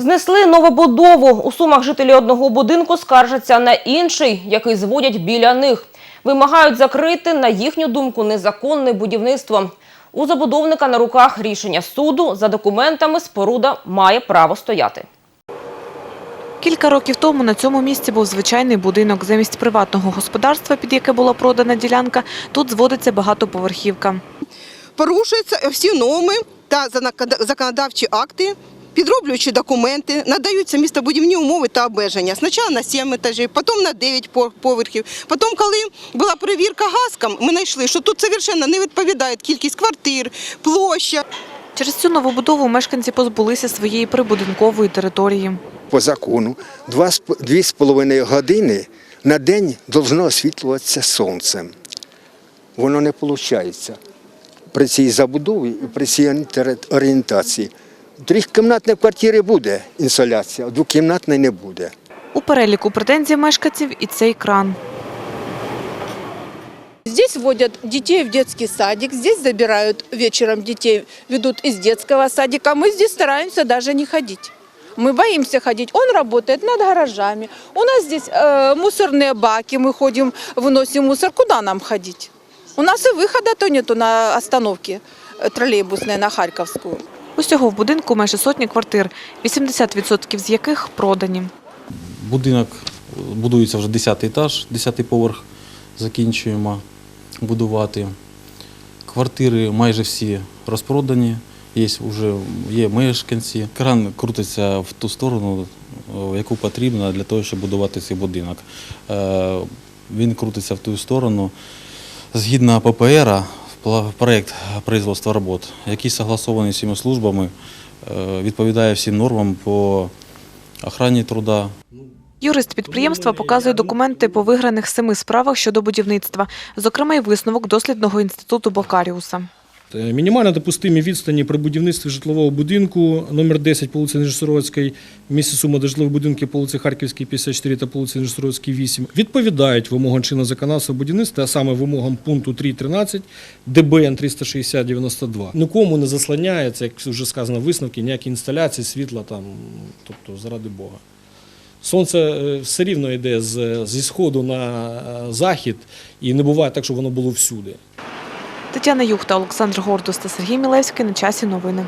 Знесли новобудову. У Сумах жителі одного будинку скаржаться на інший, який зводять біля них. Вимагають закрити, на їхню думку, незаконне будівництво. У забудовника на руках рішення суду. За документами споруда має право стояти. Кілька років тому на цьому місці був звичайний будинок. Замість приватного господарства, під яке була продана ділянка, тут зводиться багатоповерхівка. порушуються всі норми та законодавчі акти, підроблюючи документи, надаються містобудівні умови та обмеження. Спочатку на 7 етажів, потім на 9 поверхів. Потім, коли була перевірка гаском, ми знайшли, що тут совершенно не відповідає кількість квартир, площа. Через цю новобудову мешканці позбулися своєї прибудинкової території. по закону два з п- дві з половиною години на день должно освітлюватися сонцем. Воно не виходить при цій забудові і при цій орієнтації. В трьохкімнатній квартирі буде інсоляція, а в двокімнатній не буде. У переліку претензій мешканців і цей кран. Здесь водят детей в детский садик, здесь забирают вечером детей, ведут из детского садика. Мы здесь стараемся даже не ходить. Мы боимся ходить. Он работает над гаражами. У нас здесь э, мусорные баки, мы ходим, выносим мусор. Куда нам ходить? У нас и выхода-то нету на остановке э, троллейбусной на Харьковскую. Усього в будинку майже сотні квартир, 80% з яких продані. Будинок будується вже 10-й етаж, 10 поверх закінчуємо будувати. Квартири майже всі розпродані, є вже є мешканці. Кран крутиться в ту сторону, яку потрібно для того, щоб будувати цей будинок. Е, Він крутиться в ту сторону. Згідно ППР, проєкт производства робот, який согласований всіма службами, е, відповідає всім нормам по охрані труда, Юрист підприємства показує документи по виграних семи справах щодо будівництва, зокрема й висновок дослідного інституту Бокаріуса. Е, Мінімально допустимі відстані при будівництві житлового будинку номер 10 по вулиці Нижньосоровській, в місті Сума до житлових будинків по вулиці Харківській 54 та по вулиці Нижньосоровській 8 відповідають вимогам чинного законодавства будівництва, а саме вимогам пункту 3.13 ДБН 360-92. Нікому не заслоняється, як вже сказано, висновки, ніякі інсталяції, світла там, тобто заради Бога. Сонце е, все рівно йде зі сходу на е, захід, і не буває так, щоб воно було всюди. Тетяна Юхта, Олександр Гордус та Сергій Мілевський на часі новини.